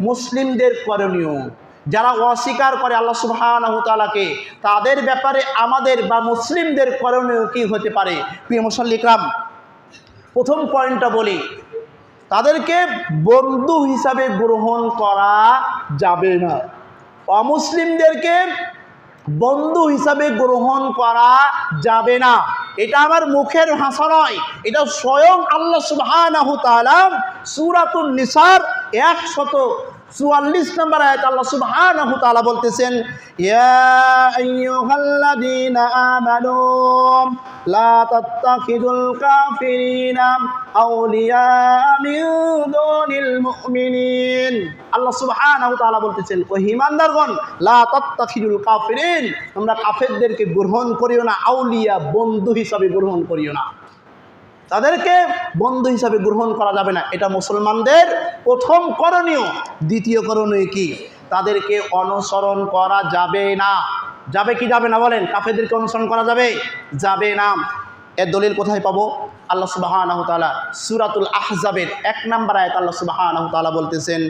মুসলিমদের করণীয়। যারা অস্বীকার করে আল্লাহ তাআলাকে, তাদের ব্যাপারে আমাদের বা মুসলিমদের করণীয় কি হতে পারে? প্রিয় মুসল্লিকরাম, প্রথম পয়েন্টটা বলি, তাদেরকে বন্ধু হিসাবে গ্রহণ করা যাবে না। অমুসলিমদেরকে বন্ধু হিসাবে গ্রহণ করা যাবে না। এটা আমার মুখের ভাষা নয়, এটা স্বয়ং আল্লাহ সুবহানাহু তাআলা সূরাতুন নিসার একশত চুয়াল্লিশ নম্বর আয়াত আল্লাহ সুবহানাহু তাআলা বলতেছেন, ইয়া লা আল্লাহ বলতেছেন তোমরা কাফেরদেরকে গ্রহণ করিও না, আউলিয়া বন্ধু হিসাবে গ্রহণ করিও না। তাদেরকে বন্ধু হিসাবে গ্রহণ করা যাবে না। এটা মুসলমানদের প্রথম করণীয়। দ্বিতীয় করণীয় কি? তাদেরকে অনুসরণ করা যাবে না। যাবে কি যাবে না বলেন? কাফেরদেরকে অনুসরণ করা যাবে? যাবে না। এর দলিল কোথায় পাবো? আল্লাহ সুবাহানাহু সুরাতুল আহজাবের এক নাম্বার আয়াত আল্লাহ তাআলা বলতেছেন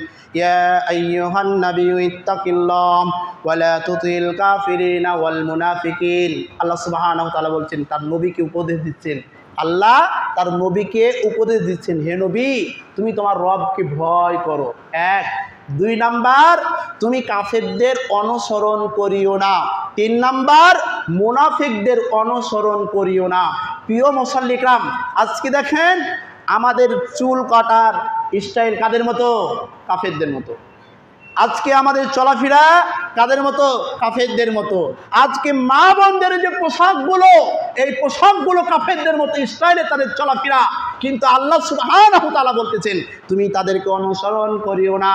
আল্লাহ তাআলা বলছেন, তার নবীকে উপদেশ দিচ্ছেন আল্লাহ তার নবীকে উপদেশ দিচ্ছেন, হে নবী, তুমি তোমার রবকে ভয় করো। এক। দুই নাম্বার, তুমি কাফেরদের অনুসরণ করিও না। তিন নাম্বার, মুনাফিকদের অনুসরণ করিও না। প্রিয় মুসল্লিকরাম, আজকে দেখেন আমাদের চুল কাটার স্টাইল কাদের মতো? কাফেরদের মতো। আজকে আমাদের চলাফেরা কাদের মতো, কাফেরদের মতো। আজকে মা বোনদের যে পোশাকগুলো, এই পোশাকগুলো কাফেরদের মতো স্টাইলে তাদের চলাফেরা। কিন্তু আল্লাহ সুবহানাহু তাআলা বলতেছেন, তুমি তাদেরকে অনুসরণ করিও না।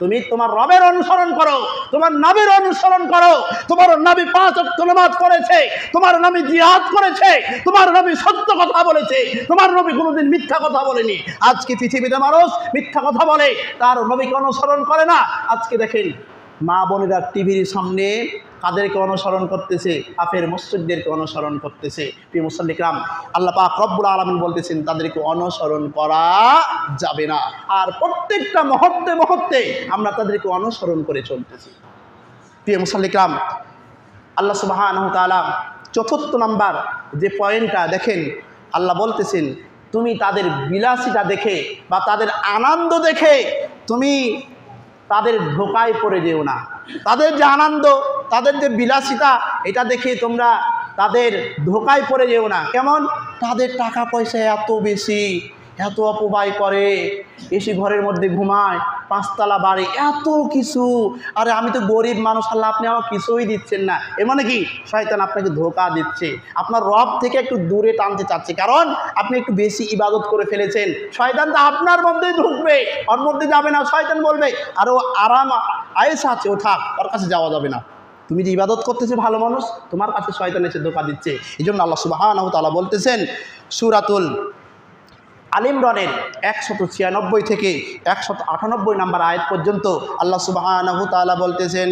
তুমি তোমার রবের অনুসরণ করো, তোমার নবীর অনুসরণ করো। তোমার নবী পাঁচ নামাজ করেছে তোমার নবী জিহাদ করেছে, তোমার নবী সত্য কথা বলেছে, তোমার নবী কোনোদিন মিথ্যা কথা বলেনি। আজকে পৃথিবীতে মানুষ মিথ্যা কথা বলে, তার নবীকে অনুসরণ করে না। আজকে দেখেন মা বোনেরা টিভির সামনে কাদেরকে অনুসরণ করতেছে, কাফের মসজিদদেরকে অনুসরণ করতেছে। প্রিয় মুসল্লিকরাম আল্লাহ পাক রব্বুল আলমিন বলতেছেন, তাদেরকে অনুসরণ করা যাবে না। আর প্রত্যেকটা মুহূর্তে মুহূর্তে আমরা তাদেরকে অনুসরণ করে চলতেছি। প্রিয় মুসল্লিকরাম আল্লাহ সুবাহ তাআলা চতুর্থ নাম্বার যে পয়েন্টটা দেখেন, আল্লাহ বলতেছেন, তুমি তাদের বিলাসিতা দেখে বা তাদের আনন্দ দেখে তুমি তাদের ধোকায় পড়ে যেও না। তাদের যে আনন্দ, তাদের যে বিলাসিতা, এটা দেখে তোমরা তাদের ধোকায় পড়ে যেও না। কেমন? তাদের টাকা পয়সা এত বেশি। এত অপবায় করে, এসে ঘরের মধ্যে ঘুমায়, পাঁচতলা বাড়ি, এত কিছু। আরে আমি তো গরিব মানুষ, আল্লাহ আপনি আমার কিছুই দিচ্ছেন না। এ মানে কি? শয়তান আপনাকে ধোকা দিচ্ছে। আপনার রব থেকে একটু দূরে টানতে চাচ্ছে। কারণ আপনি একটু বেশি ইবাদত করে ফেলেছেন। শয়তান তো আপনার মধ্যেই ঢুকবে। ওর মধ্যে যাবে না, শয়তান বলবে আরও আরাম, আয়েস আছে, ও থাক, ওর কাছে যাওয়া যাবে না। তুমি যে ইবাদত করতেছো ভালো মানুষ, তোমার কাছে শয়তান এসে ধোকা দিচ্ছে। এই জন্য আল্লাহ সুবাহ তালা বলতেছেন, সুরাতুল আলিমরনের একশত ছিয়ানব্বই থেকে একশত আটানব্বই নাম্বার আয়াত পর্যন্ত আল্লাহ তাআলা বলতেছেন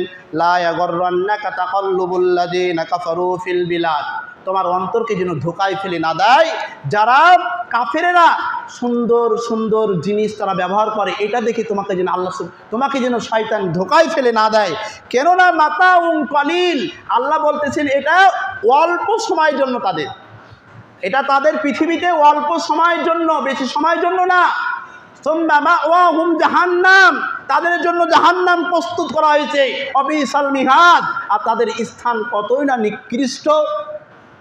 তোমার অন্তরকে যেন ধোকায় ফেলে না দেয়। যারা কাফেরেরা সুন্দর সুন্দর জিনিস তারা ব্যবহার করে, এটা দেখে তোমাকে যেন আল্লাহ তোমাকে যেন শয়তান ধোকায় ফেলে না দেয়। কেননা মাতা উং কলিল, আল্লাহ বলতেছেন এটা অল্প সময়ের জন্য তাদের। এটা তাদের পৃথিবীতে অল্প সময়ের জন্য, বেশি সময়ের জন্য না। হুম জাহান্নাম। তাদের জন্য জাহান্নাম প্রস্তুত করা হয়েছে। অবিশাল মিহাদ। আর তাদের স্থান কতই না নিকৃষ্ট।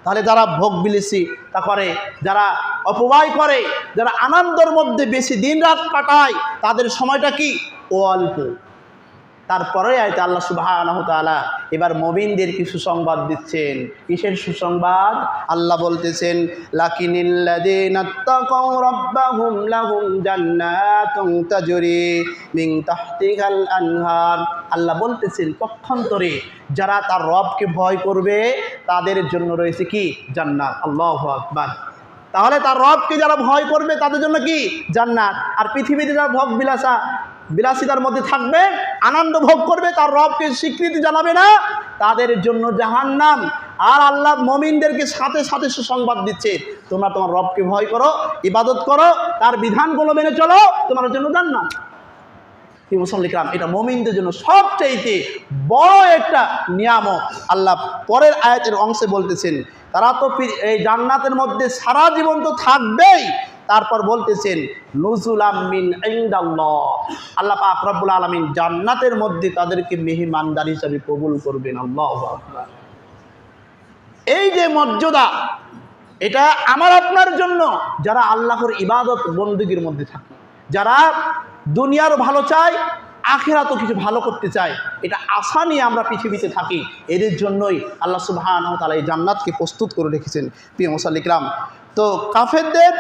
তাহলে যারা ভোগ বিলিসি তা করে, যারা অপব্যয় করে, যারা আনন্দের মধ্যে বেশি দিন রাত কাটায়, তাদের সময়টা কি? অল্প। তারপরে আয়তে আল্লাহ সুবাহ এবার মবিনদের কি সুসংবাদ দিচ্ছেন? কিসের সুসংবাদ? আল্লাহ বলতেছেন আল্লাহ বলতেছেন, পক্ষান্তরে যারা তার রবকে ভয় করবে, তাদের জন্য রয়েছে কি? জান্নাত। আল্লাহ আকবার। তাহলে তার রবকে যারা ভয় করবে, তাদের জন্য কি? জান্নাত। আর পৃথিবীতে যারা ভোগ বিলাসা বিলাসিতার মধ্যে থাকবে, আনন্দ ভোগ করবে, তার রবকে স্বীকৃতি জানাবে না, তাদের জন্য জাহান্নাম। আর আল্লাহ মমিনদেরকে সাথে সাথে সুসংবাদ দিচ্ছে, তোমরা তোমার রবকে ভয় করো, ইবাদত করো, তার বিধানগুলো মেনে চলো, তোমার জন্য জান্নাত। মুসল্লিকরাম এটা মমিনদের জন্য সবচাইতে বড় একটা নিয়ামক আল্লাহ পরের আয়াতের অংশে বলতেছেন, তারা তো এই জান্নাতের মধ্যে সারা জীবন তো থাকবেই তারপর বলতেছেন আমিন ইনদাল্লাহ। আল্লাহ পাক আলমিন জান্নাতের মধ্যে তাদেরকে মেহমানদার হিসাবে কবুল করবেন, আল্লাহ এই যে মর্যাদা, এটা আমার আপনার জন্য। যারা আল্লাহর ইবাদত বন্দুকির মধ্যে থাকে, যারা দুনিয়ার ভালো চায়, আখেরাতও কিছু ভালো করতে চায়, এটা আশা নিয়ে আমরা পৃথিবীতে থাকি, এদের জন্যই আল্লাহ সুবহান তালা এই জান্নাতকে প্রস্তুত করে রেখেছেন, প্রিয় মুসাল্লিকরাম। তো কাফেরদের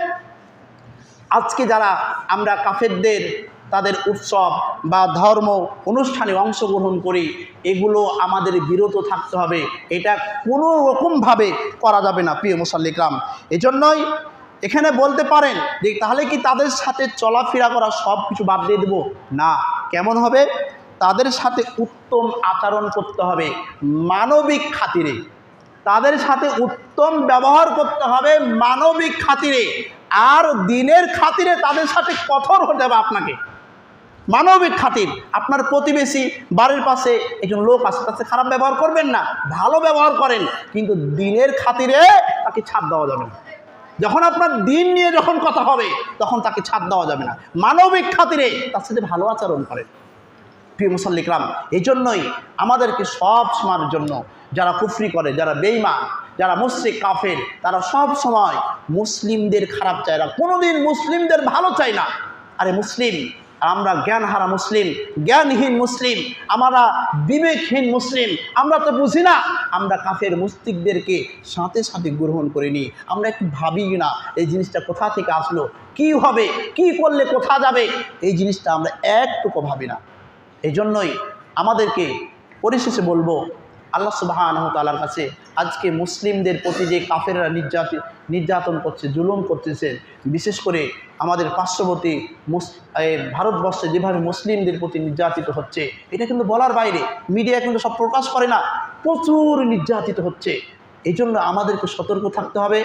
আজকে যারা আমরা কাফেরদের, তাদের উৎসব বা ধর্ম অনুষ্ঠানে অংশগ্রহণ করি, এগুলো আমাদের বিরত থাকতে হবে। এটা কোনো রকমভাবে করা যাবে না, প্রিয় মুসাল্লিকরাম। এজন্যই এখানে বলতে পারেন যে, তাহলে কি তাদের সাথে চলাফেরা করা সব কিছু বাদ দিয়ে দেবো? না। কেমন হবে? তাদের সাথে উত্তম আচরণ করতে হবে মানবিক খাতিরে। তাদের সাথে উত্তম ব্যবহার করতে হবে মানবিক খাতিরে। আর দিনের খাতিরে তাদের সাথে কঠোর হতে হবে আপনাকে। মানবিক খাতির। আপনার প্রতিবেশী, বাড়ির পাশে একজন লোক আছে, তার খারাপ ব্যবহার করবেন না, ভালো ব্যবহার করেন, কিন্তু দিনের খাতিরে তাকে ছাড় দেওয়া যাবে না। যখন আপনার দিন নিয়ে যখন কথা হবে, তখন তাকে ছাড় দেওয়া যাবে না। মানবিক খাতিরে তার সাথে ভালো আচরণ করেন। প্রিয় মুসল্লিকরাম এই জন্যই আমাদেরকে সব সময়ের জন্য যারা কুফরি করে, যারা বেইমা যারা মুশ্রিক, কাফের, তারা সব সময় মুসলিমদের খারাপ চায় না। কোনোদিন মুসলিমদের ভালো চায় না। আরে মুসলিম, আমরা জ্ঞানহারা মুসলিম, জ্ঞানহীন মুসলিম, আমরা বিবেকহীন মুসলিম, আমরা তো বুঝি না। আমরা কাফের মুস্তিকদেরকে সাথে সাথে গ্রহণ করিনি। আমরা একটু ভাবি না, এই জিনিসটা কোথা থেকে আসলো? কি হবে? কি করলে কোথা যাবে? এই জিনিসটা আমরা একটুকু ভাবি না। এই জন্যই আমাদেরকে পরিশেষে বলব আল্লাহ সুবাহ তালার কাছে আজকে মুসলিমদের প্রতি যে কাফেররা নির্যাতন নির্যাতন করছে, জুলুম করতেছে, বিশেষ করে আমাদের পার্শ্ববর্তী ভারতবর্ষে যেভাবে মুসলিমদের প্রতি নির্যাতিত হচ্ছে, এটা কিন্তু বলার বাইরে মিডিয়া কিন্তু সব প্রকাশ করে না, প্রচুর নির্যাতিত হচ্ছে। এই জন্য আমাদেরকে সতর্ক থাকতে হবে,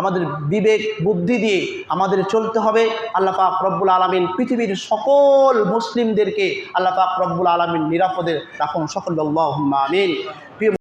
আমাদের বিবেক, বুদ্ধি দিয়ে আমাদের চলতে হবে। আল্লাহ পাক রব্বুল আলমিন পৃথিবীর সকল মুসলিমদেরকে আল্লাহ পাক রব্বুল আলমিন নিরাপদে রাখুন। সকল আমিন